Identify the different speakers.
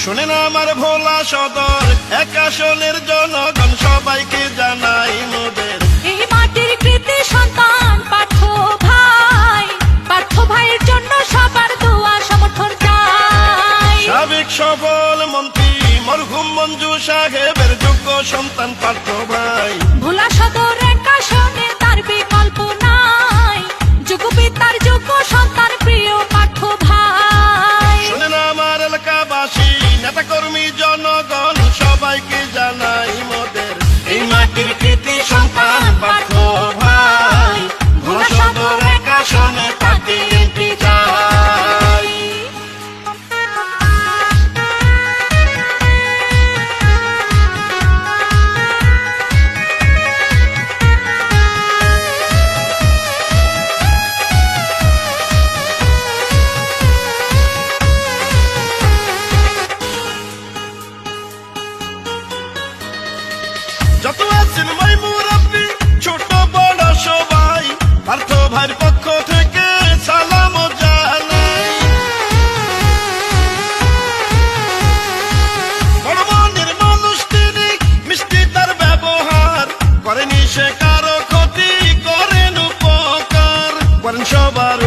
Speaker 1: ভোলা সদর এক আসনের জনগণ সবাইকে জানাই মোদের।
Speaker 2: এই মাটির কৃতি সন্তান পার্থ ভাই পার্থ ভাইয়ের জন্য সবার দোয়া সমর্থন চাই।
Speaker 1: সাবেক সফল মন্ত্রী মরহুম মঞ্জু সাহেবের যোগ্য সন্তান পার্থ
Speaker 2: যত আছেন মাইমুর আপনি ছোট, বড় সবাই, পার্থ
Speaker 1: ভাইয়ের পক্ষ থেকে সালাম জানাই। বড় মনের মানুষ তিনি, মিষ্টি তার ব্যবহার। করেনি সে কারও ক্ষতি সবার